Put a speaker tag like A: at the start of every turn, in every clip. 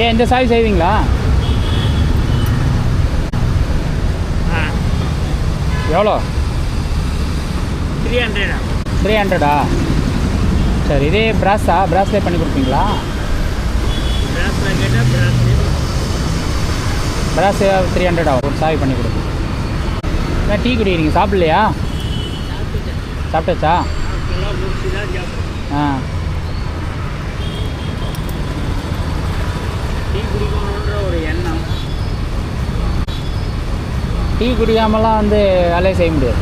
A: ஏன் இந்த சாவி செய்வீங்களா?
B: ஆ.
A: எவ்வளோ?
B: த்ரீ ஹண்ட்ரடா
A: த்ரீ ஹண்ட்ரடா சரி இதே பிராஸா பிராஸ்லேட் பண்ணி கொடுப்பீங்களா?
B: பிராஸில்
A: பிராஸ் த்ரீ ஹண்ட்ரடா ஒரு சாவி பண்ணி கொடுங்க. என்ன டீ குடிக்கிறீங்க சாப்பிட்லையா? சாப்பிட்டாச்சா? ஆ
B: டீ குடிக்கணுன்ற ஒரு எண்ணம்
A: டீ குடிக்காமலாம் வந்து வேலையை செய்ய முடியாது.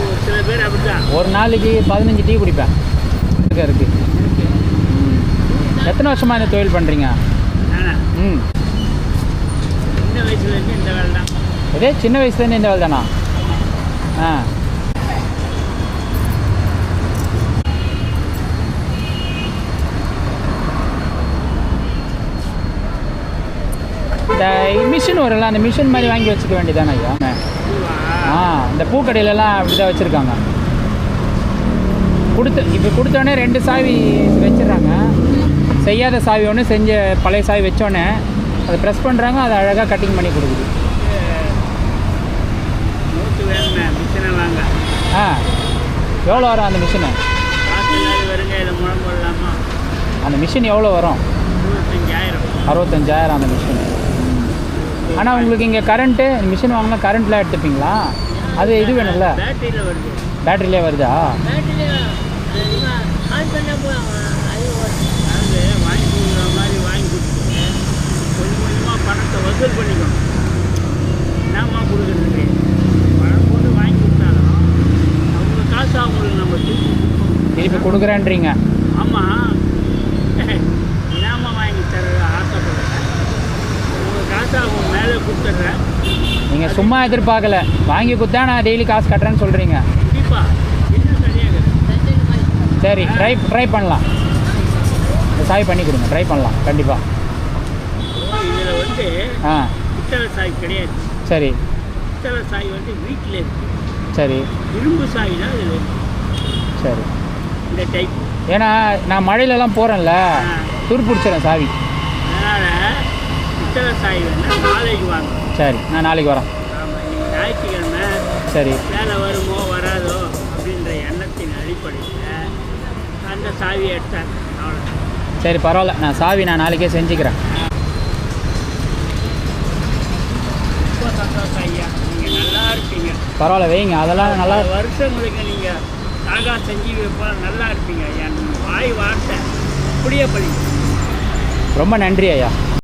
B: ஒரு சில பேர் அப்படிதான்
A: ஒரு நாளைக்கு பதினஞ்சு டீ குடிப்பேன். இருக்கு இருக்கு. எத்தனை வருஷமாக இந்த தொழில் பண்ணுறீங்க ம்.
B: சின்ன வயசுல இருந்து இந்த வேலை தான்.
A: இதே சின்ன வயசுலேருந்து இந்த வேலை தானா? ஆ. இந்த மிஷின் வரும்ல அந்த மிஷின் மாதிரி வாங்கி வச்சுக்க வேண்டியதானே ஐயா? ஆ இந்த பூக்கடையிலலாம் அப்படி தான் வச்சுருக்காங்க. கொடுத்து இப்போ கொடுத்தோடனே ரெண்டு சாவி வச்சிடுறாங்க. செய்யாத சாவி ஒன்று செஞ்ச பழைய சாவி வச்சோடனே அதை ப்ரெஸ் பண்ணுறாங்க அதை அழகாக கட்டிங் பண்ணி கொடுக்குது. ஆ எவ்வளோ வரும் அந்த மிஷினு? அந்த மிஷின் எவ்வளோ வரும்? அறுபத்தஞ்சாயிரம் அந்த மிஷின். ஆனால் உங்களுக்கு இங்கே கரண்ட்டு மிஷின் வாங்கினா கரண்ட்லாம் எடுத்துப்பீங்களா? அது இது வேணும்ல?
B: பேட்டரியில் வருது.
A: பேட்டரியிலே வருதா?
B: அதாவது வாங்கி கொடுக்குற மாதிரி வாங்கி கொடுத்துட்டு கொஞ்சம் கொஞ்சமாக பணத்தை வசூல் பண்ணிக்கணும். என்னம்மா கொடுக்குறதுக்கு. பணம் போட்டு வாங்கி கொடுத்தாலும் அவங்க காசு அவங்களுக்கு நம்ம திருப்பி
A: கொடுக்குறேன்றீங்க.
B: ஆமாம் என்னம்மா வாங்கி தர ஆசைப்படுறேன் உங்கள் காசை அவங்க மேலே கொடுத்துட்றேன்
A: நீங்கள் சும்மா எதிர்பார்க்கல. வாங்கி கொடுத்தா நான் டெய்லி காசு கட்டுறேன்னு சொல்கிறீங்க சரி ட்ரை ட்ரை பண்ணலாம். சாவி பண்ணி கொடுங்க ட்ரை பண்ணலாம் கண்டிப்பாக ஆ.
B: சாய் கிடையாது.
A: சரி.
B: பித்தளை சாய் வந்து வீட்டில் இருக்கு.
A: சரி.
B: இரும்பு சாய் தான் இதில் இருக்கு.
A: சரி.
B: இந்த டைப்
A: ஏன்னா நான் மழையிலலாம் போகிறேன்ல
B: ஆ.
A: துரு பிடிச்சிடறேன் சாவி.
B: பித்தளை சாய் வேணால் நாளைக்கு வாங்க.
A: சரி நான் நாளைக்கு வரேன்.
B: ஆமாம் நீங்கள் ஞாயிற்றுக்கிழமை.
A: சரி.
B: வேலை வருமோ வராதோ அப்படின்ற எண்ணத்தின் அடிப்படையில் அந்த சாவியை எடுத்தார். அவ்வளோ
A: சரி பரவாயில்ல. நான் சாவி நான் நாளைக்கே செஞ்சுக்கிறேன்.
B: ரொம்ப சந்தோஷம் ஐயா. நீங்கள் நல்லா இருப்பீங்க.
A: பரவாயில்ல வைங்க. அதெல்லாம் நல்லா
B: பல வருஷங்களுக்கு நீங்கள் சாகா செஞ்சு வைப்போம் நல்லா இருப்பீங்க ஐயா. நீங்கள் வாய் வார்த்தை அப்படியே படிங்க
A: ரொம்ப நன்றி ஐயா.